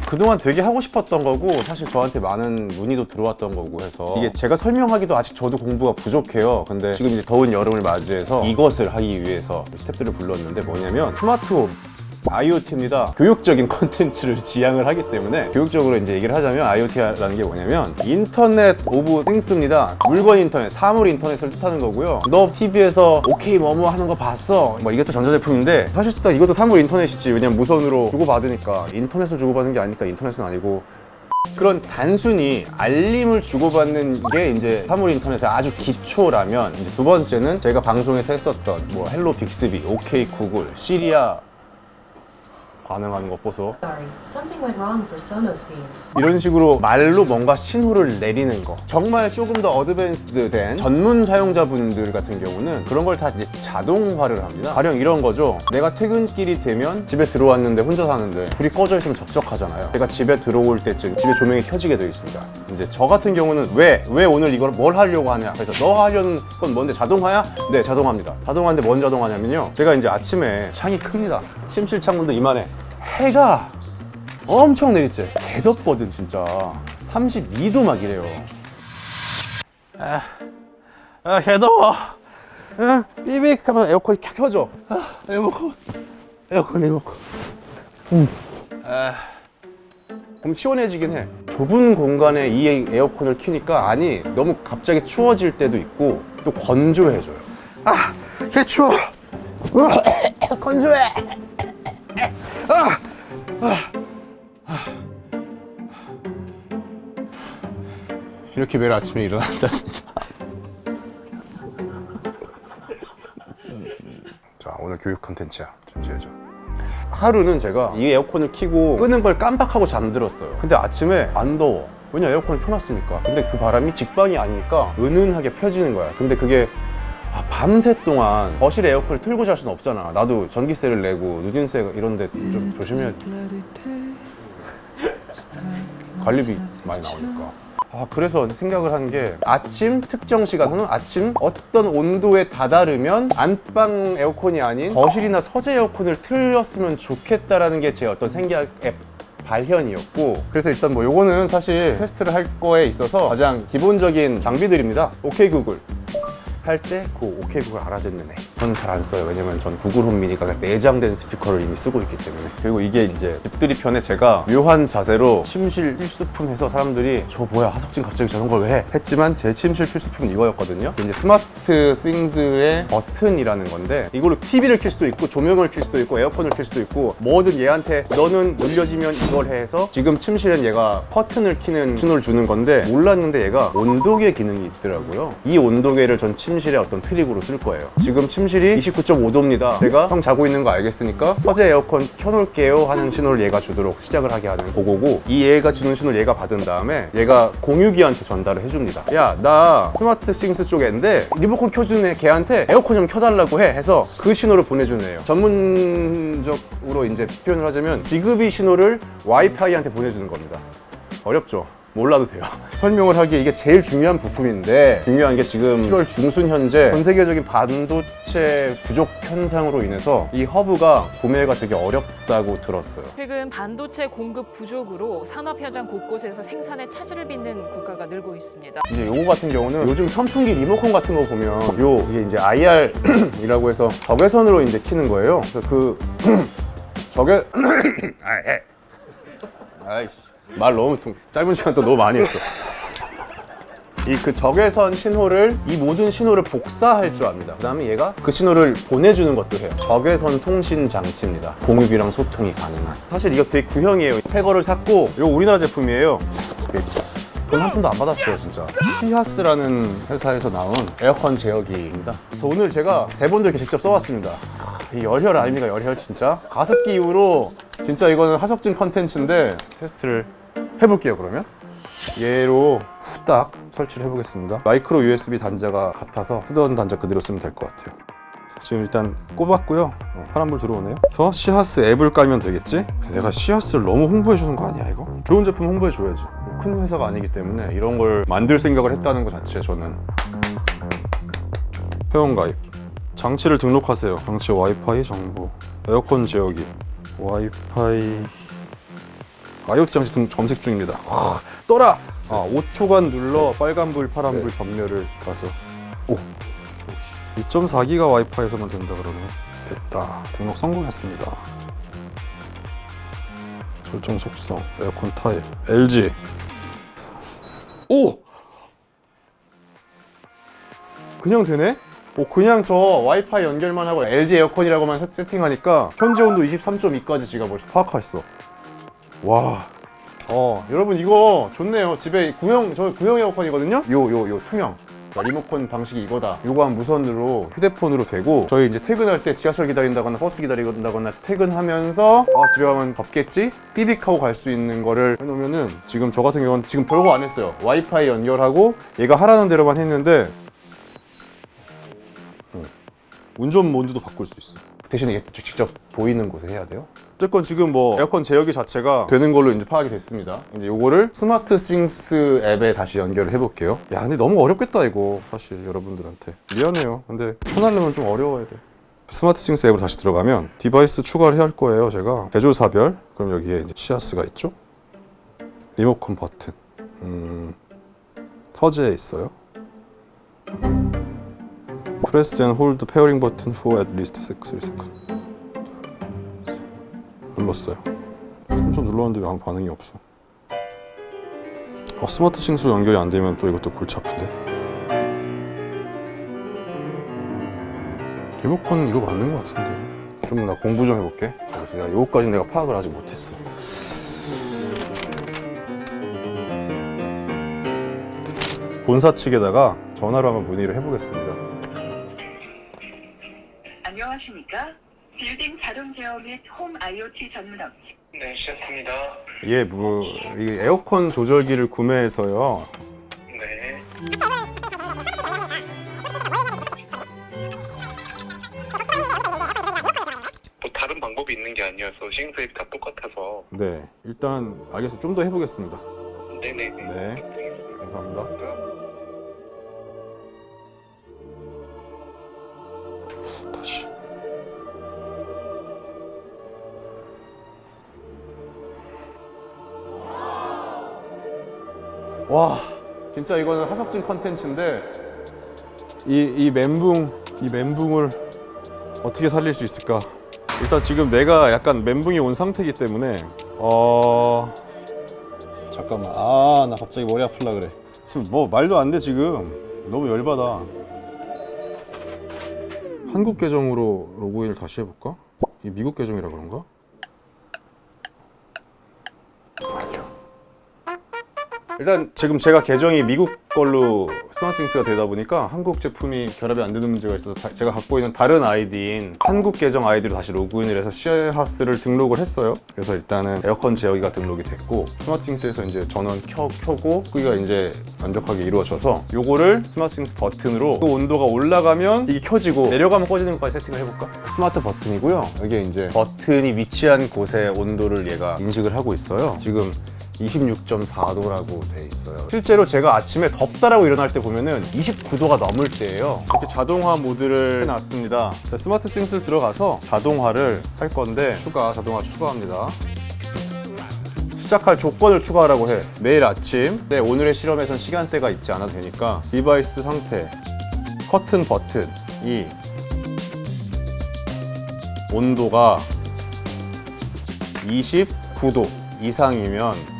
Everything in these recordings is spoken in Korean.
그동안 되게 하고 싶었던 거고 사실 저한테 많은 문의도 들어왔던 거고 해서 이게 제가 설명하기도 아직 저도 공부가 부족해요. 근데 지금 이제 더운 여름을 맞이해서 이것을 하기 위해서 스태프들을 불렀는데 뭐냐면 스마트홈 IoT입니다. 교육적인 컨텐츠를 지향을 하기 때문에 교육적으로 이제 얘기를 하자면 IoT라는 게 뭐냐면 인터넷 오브 띵스입니다. 물건 인터넷, 사물 인터넷을 뜻하는 거고요. 너 TV에서 오케이 뭐뭐 하는 거 봤어? 뭐 이것도 전자제품인데 사실상 이것도 사물 인터넷이지. 왜냐면 무선으로 주고받으니까 인터넷을 주고받는 게 아니니까 인터넷은 아니고 그런 단순히 알림을 주고받는 게 이제 사물 인터넷의 아주 기초라면 이제 두 번째는 제가 방송에서 했었던 뭐 헬로 빅스비, 오케이 구글, 시리아 반응하는 것 보소. Sorry, something went wrong for Sonos Beam. 이런 식으로 말로 뭔가 신호를 내리는 거. 정말 조금 더 어드밴스드 된 전문 사용자분들 같은 경우는 그런 걸 다 자동화를 합니다. 가령 이런 거죠. 내가 퇴근길이 되면 집에 들어왔는데 혼자 사는데 불이 꺼져 있으면 적적하잖아요. 제가 집에 들어올 때쯤 집에 조명이 켜지게 되어 있습니다 이제 저 같은 경우는 왜 왜 오늘 이걸 뭘 하려고 하냐. 그래서 너 하려는 건 뭔데? 자동화야? 네 자동화입니다. 자동화인데 뭔 자동화냐면요. 제가 이제 아침에 창이 큽니다. 침실 창문도 이만해 해가 엄청 내리지. 개덥거든 진짜. 32도 막 이래요. 아, 아 개더워. 아, 삐빅 하면 에어컨이 켜 켜져. 아, 에어컨 에어컨 에어컨. 음. 아, 그럼 시원해지긴 해. 좁은 공간에 이 에어컨을 키니까 아니 너무 갑자기 추워질 때도 있고 또 건조해져요. 아, 개 추워. 건조해 이렇게 매일 아침에 일어난다 진짜. 자 오늘 교육 컨텐츠야 준비해줘. 하루는 제가 이 에어컨을 켜고 끄는 걸 깜빡하고 잠들었어요. 근데 아침에 안 더워. 왜냐 에어컨을 켜놨으니까. 근데 그 바람이 직방이 아니니까 은은하게 펴지는 거야. 근데 그게 아, 밤새 동안 거실에 에어컨을 틀고 잘 수는 없잖아. 나도 전기세를 내고 누진세 이런데 좀 조심해야 돼. 관리비 많이 나오니까. 아, 그래서 생각을 한 게 아침 특정 시간 또는 아침 어떤 온도에 다다르면 안방 에어컨이 아닌 거실이나 서재 에어컨을 틀었으면 좋겠다라는 게 제 어떤 생각의 발현이었고 그래서 일단 뭐 요거는 사실 테스트를 할 거에 있어서 가장 기본적인 장비들입니다. 오케이 구글 할 때 그 오케이 구글 알아듣는 애. 저는 잘 안 써요. 왜냐면 전 구글 홈 미니가 내장된 스피커를 이미 쓰고 있기 때문에. 그리고 이게 이제 집들이 편에 제가 묘한 자세로 침실 필수품 해서 사람들이 저 뭐야 하석진 갑자기 저런 걸 왜 해? 했지만 제 침실 필수품은 이거였거든요. 이제 스마트 싱스의 버튼이라는 건데 이걸로 TV를 켤 수도 있고 조명을 켤 수도 있고 에어컨을 켤 수도 있고 뭐든 얘한테 너는 눌려지면 이걸 해 해서 지금 침실엔 얘가 커튼을 키는 신호를 주는 건데 몰랐는데 얘가 온도계 기능이 있더라고요. 이 온도계를 전 침실의 어떤 트릭으로 쓸 거예요. 지금 침실 이 29.5도입니다. 제가 형 자고 있는 거 알겠으니까 서재 에어컨 켜놓을게요 하는 신호를 얘가 주도록 시작을 하게 하는 그거고 이 얘가 주는 신호를 얘가 받은 다음에 얘가 공유기한테 전달을 해줍니다. 야 나 스마트 싱스 쪽 애인데 리모컨 켜주는 애 걔한테 에어컨 좀 켜달라고 해 해서 그 신호를 보내주는 애예요. 전문적으로 이제 표현을 하자면 지급이 신호를 와이파이한테 보내주는 겁니다. 어렵죠? 몰라도 돼요. 설명을 하기에 이게 제일 중요한 부품인데 중요한 게 지금 7월 중순 현재 전 세계적인 반도체 부족 현상으로 인해서 이 허브가 구매가 되게 어렵다고 들었어요. 최근 반도체 공급 부족으로 산업 현장 곳곳에서 생산에 차질을 빚는 국가가 늘고 있습니다. 이제 요거 같은 경우는 요즘 선풍기 리모컨 같은 거 보면 요 이게 이제 IR이라고 해서 적외선으로 이제 키는 거예요. 그래서 그 적외 아이 아이씨 말 너무 통 짧은 시간 또 너무 많이 했어. 이 그 적외선 신호를 이 모든 신호를 복사할 줄 압니다. 그다음에 얘가 그 신호를 보내주는 것도 해요. 적외선 통신 장치입니다. 공유기랑 소통이 가능한. 사실 이거 되게 구형이에요. 새 거를 샀고 이거 우리나라 제품이에요. 돈 한 푼도 안 받았어요 진짜 시하스라는 회사에서 나온 에어컨 제어기입니다 그래서 오늘 제가 대본도 이렇게 직접 써왔습니다 이 열혈 아닙니까 열혈 진짜 가습기 이후로 진짜 이거는 하석진 컨텐츠인데 테스트를 해볼게요 그러면. 얘로 후딱 설치를 해보겠습니다. 마이크로 USB 단자가 같아서 쓰던 단자 그대로 쓰면 될 것 같아요. 지금 일단 꼽았고요. 어, 파란불 들어오네요. 그래서 시하스 앱을 깔면 되겠지? 내가 시하스를 너무 홍보해 주는 거 아니야 이거? 좋은 제품 홍보해 줘야지. 뭐큰 회사가 아니기 때문에 이런 걸 만들 생각을 했다는 것 자체에 저는. 회원가입. 장치를 등록하세요. 장치 와이파이 정보. 에어컨 제어기. 와이파이 IoT 장치 등 검색 중입니다. 와, 떠라! 아, 5초간 눌러 빨간불, 파란불 전멸을 가서 오! 2.4기가 와이파이에서만 된다 그러네. 됐다. 등록 성공했습니다. 설정 속성, 에어컨 타입, LG. 오! 그냥 되네? 오, 그냥 저 와이파이 연결만 하고 LG 에어컨이라고만 세- 세팅하니까 현재 온도 23.2까지 지가 벌써 파악했어. 와. 어, 여러분 이거 좋네요. 집에 구형, 저 구형 에어컨이거든요? 요, 요, 요, 투명. 자, 리모컨 방식이 이거다. 요거 한 무선으로 휴대폰으로 되고 저희 이제 퇴근할 때 지하철 기다린다거나 버스 기다린다거나 퇴근하면서 아 집에 가면 덥겠지? 삐빅 하고 갈 수 있는 거를 해놓으면은 지금 저 같은 경우는 지금 별거 안 했어요. 와이파이 연결하고 얘가 하라는 대로만 했는데 음, 운전 모드도 바꿀 수 있어. 대신에 직접 보이는 곳에 해야 돼요? 어쨌건 지금 뭐 에어컨 제어기 자체가 되는 걸로 이제 파악이 됐습니다. 이제 요거를 스마트 싱스 앱에 다시 연결을 해볼게요. 야, 근데 너무 어렵겠다 이거 사실 여러분들한테 미안해요. 근데 편하려면 좀 어려워야 돼. 스마트 싱스 앱으로 다시 들어가면 디바이스 추가를 해야 할 거예요. 제가 개조 사별. 그럼 여기에 이제 시아스가 있죠. 리모컨 버튼. 음, 서재에 있어요. 홀드 페어링 버튼 for at least 3 seconds. 눌렀어요. 점점 눌렀는데 왜 아무 반응이 없어. 어, 스마트 싱스로 연결이 안 되면 또 이것도 골치 아픈데. 리모컨 이거 맞는 것 같은데. 좀 나 공부 좀 해볼게. 그래서 야, 요거까지 내가 파악을 아직 못했어. 본사 측에다가 전화로 한번 문의를 해보겠습니다. 안녕하십니까? 빌딩 자동 제어 및 홈 IoT 전문 업체 네, 시작합니다. 예, 뭐, 이 에어컨 조절기를 구매해서요. 네. 뭐 다른 방법이 있는 게 아니어서 싱스앱 다 똑같아서. 네, 일단 알겠습니다. 좀 더 해보겠습니다. 네네네. 네. 감사합니다. 다시. 와, 진짜 이거는 하석진 컨텐츠인데 이, 이 멘붕, 이 멘붕을 어떻게 살릴 수 있을까? 일단 지금 내가 약간 멘붕이 온 상태이기 때문에 어... 잠깐만 아 나 갑자기 머리 아플라 그래 지금 뭐 말도 안 돼 지금 너무 열받아 한국 계정으로 로그인을 다시 해볼까? 이 미국 계정이라 그런가? 일단 지금 제가 계정이 미국 걸로 스마트싱스가 되다 보니까 한국 제품이 결합이 안 되는 문제가 있어서 다- 제가 갖고 있는 다른 아이디인 한국 계정 아이디로 다시 로그인을 해서 시어하스를 등록을 했어요. 그래서 일단은 에어컨 제어기가 등록이 됐고 스마트싱스에서 이제 전원 켜, 켜고 끄기가 이제 완벽하게 이루어져서 요거를 스마트싱스 버튼으로 그 온도가 올라가면 이게 켜지고 내려가면 꺼지는 것까지 세팅을 해볼까? 스마트 버튼이고요. 여기에 이제 버튼이 위치한 곳의 온도를 얘가 인식을 하고 있어요. 지금 26.4도라고 돼 있어요. 실제로 제가 아침에 덥다라고 일어날 때 보면은 29도가 넘을 때예요. 이렇게 자동화 모드를 해놨습니다. 자, 스마트 싱스 들어가서 자동화를 할 건데 추가 자동화 추가합니다. 시작할 조건을 추가하라고 해. 매일 아침. 네, 오늘의 실험에선 시간대가 있지 않아도 되니까 디바이스 상태, 커튼 버튼 이 온도가 29도 이상이면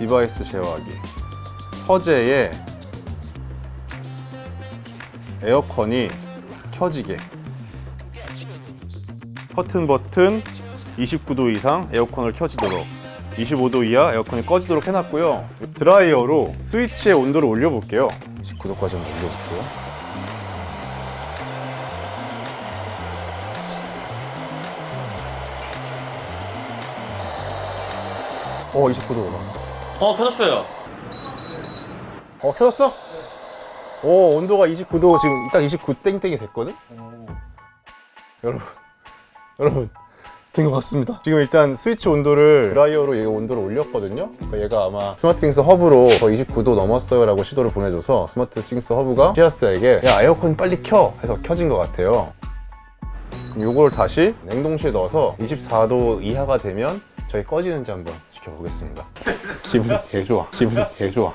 디바이스 제어하기. 서재에 에어컨이 켜지게. 커튼 버튼 29도 이상 에어컨을 켜지도록. 25도 이하 에어컨이 꺼지도록 해놨고요. 드라이어로 스위치의 온도를 올려볼게요. 29도까지 한번 올려볼게요. 어 29도 올라 어 켜졌어요. 어 켜졌어? 오 온도가 29도 지금 딱 29 땡땡이 됐거든? 여러분 여러분 된것 같습니다 지금 일단 스위치 온도를 드라이어로 얘가 온도를 올렸거든요 그러니까 얘가 아마 스마트싱스 허브로 거의 29도 넘었어요 라고 시도를 보내줘서 스마트싱스 허브가 시아스에게 야 에어컨 빨리 켜 해서 켜진 것 같아요 그럼 요걸 다시 냉동실에 넣어서 24도 이하가 되면 저희 꺼지는지 한번 지켜보겠습니다. 기분이 개 좋아. 기분이 개 좋아.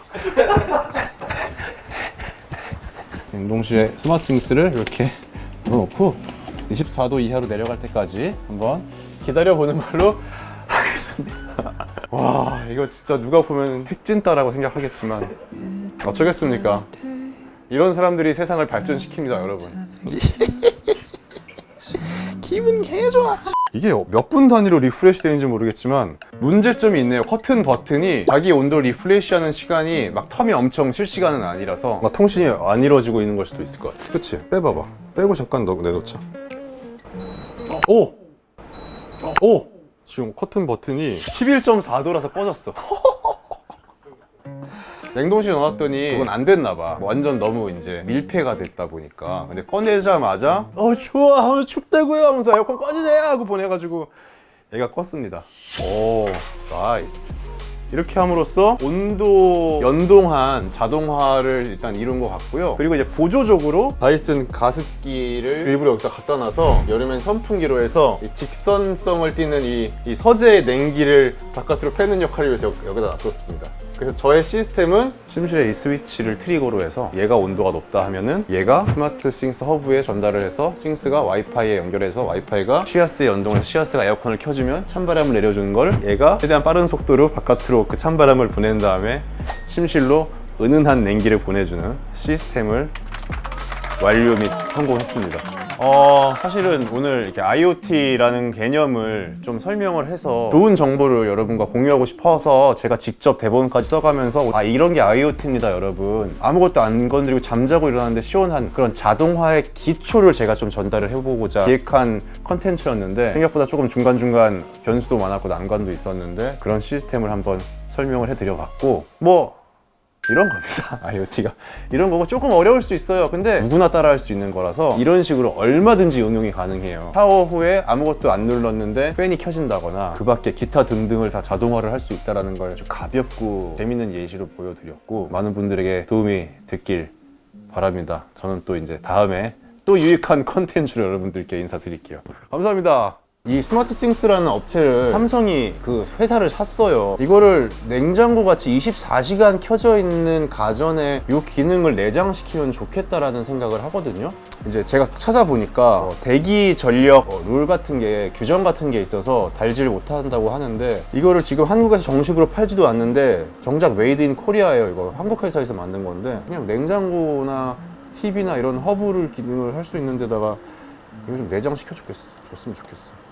냉동실에 스마트싱스를 이렇게 넣어놓고 24도 이하로 내려갈 때까지 한번 기다려보는 걸로 하겠습니다. 와 이거 진짜 누가 보면 핵진따라고 생각하겠지만 어쩌겠습니까? 이런 사람들이 세상을 발전시킵니다, 여러분. 기분 개 좋아. 이게 몇 분 단위로 리프레시 되는지 모르겠지만 문제점이 있네요. 커튼 버튼이 자기 온도 리프레시하는 시간이 막 텀이 엄청 실시간은 아니라서 막 통신이 안 이루어지고 있는 걸 수도 있을 것 같아. 그치? 빼봐봐. 빼고 잠깐 넣, 내놓자. 오! 오! 지금 커튼 버튼이 11.4도라서 꺼졌어. 냉동실에 넣어놨더니 그건 안 됐나 봐. 완전 너무 이제 밀폐가 됐다 보니까. 근데 꺼내자마자 어 추워, 어, 춥다고요 하면서 에어컨 꺼주세요 하고 보내가지고 얘가 껐습니다. 오, 나이스. 이렇게 함으로써 온도 연동한 자동화를 일단 이룬 것 같고요. 그리고 이제 보조적으로 다이슨 가습기를 일부러 여기다 갖다 놔서 여름엔 선풍기로 해서 이 직선성을 띠는 이, 이 서재 냉기를 바깥으로 패는 역할을 위해서 여기- 여기다 놔뒀습니다. 그래서 저의 시스템은 침실에 이 스위치를 트리거로 해서 얘가 온도가 높다 하면은 얘가 스마트 싱스 허브에 전달을 해서 싱스가 와이파이에 연결해서 와이파이가 시아스에 연동해서 시아스가 에어컨을 켜주면 찬바람을 내려주는 걸 얘가 최대한 빠른 속도로 바깥으로 그 찬바람을 보낸 다음에 침실로 은은한 냉기를 보내주는 시스템을 완료 및 성공했습니다. 어, 사실은 오늘 이렇게 IoT라는 개념을 좀 설명을 해서 좋은 정보를 여러분과 공유하고 싶어서 제가 직접 대본까지 써가면서 아, 이런 게 IoT입니다, 여러분. 아무것도 안 건드리고 잠자고 일어나는데 시원한 그런 자동화의 기초를 제가 좀 전달을 해보고자 기획한 컨텐츠였는데 생각보다 조금 중간중간 변수도 많았고 난관도 있었는데 그런 시스템을 한번 설명을 해드려 봤고 뭐 이런 겁니다. IoT가 이런 거고 조금 어려울 수 있어요. 근데 누구나 따라할 수 있는 거라서 이런 식으로 얼마든지 응용이 가능해요. 샤워 후에 아무것도 안 눌렀는데 팬이 켜진다거나 그 밖에 기타 등등을 다 자동화를 할 수 있다는 걸 아주 가볍고 재밌는 예시로 보여드렸고 많은 분들에게 도움이 됐길 바랍니다. 저는 또 이제 다음에 또 유익한 컨텐츠로 여러분들께 인사드릴게요. 감사합니다. 이 스마트 싱스라는 업체를 삼성이 그 회사를 샀어요. 이거를 냉장고 같이 24시간 켜져 있는 가전에 이 기능을 내장시키면 좋겠다라는 생각을 하거든요. 이제 제가 찾아보니까 어, 대기 전력 어, 룰 같은 게 규정 같은 게 있어서 달지를 못한다고 하는데 이거를 지금 한국에서 정식으로 팔지도 않는데 정작 메이드 인 코리아예요. 이거 한국 회사에서 만든 건데 그냥 냉장고나 TV나 이런 허브를 기능을 할 수 있는 데다가 이거 좀 내장시켜 줬으면 좋겠어.